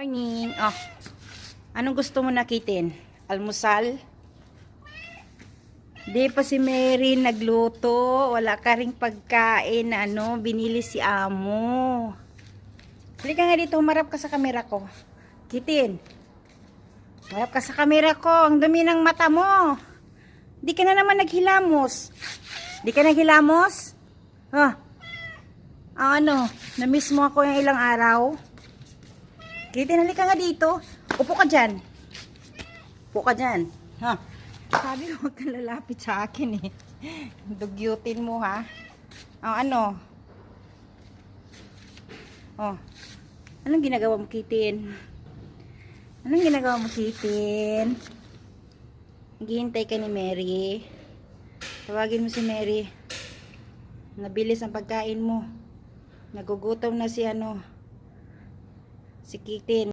Morning. Oh. Anong gusto mo nakitin? Almusal? Di pa si Mary nagluto. Wala ka ring pagkain na ano, binili si Amo. Halika nga dito, humarap ka sa kamera ko. Kitin. Humarap ka sa kamera ko. Ang dumi ng mata mo. Di ka na naman naghilamos. Di ka naghilamos? Ha? Ang ano, na-miss mo ako yung ilang araw. Kitin, halika nga dito. Upo ka dyan. Upo ka dyan. Ha? Sabi ko, huwag kang lalapit sa akin eh. Dugyutin mo ha. Ang ano? Oh. Anong ginagawa mo, Kitin? Anong ginagawa mo, Kitin? Naghihintay ka ni Mary. Tawagin mo si Mary. Nabilis ang pagkain mo. Nagugutom na si ano, si Kitin.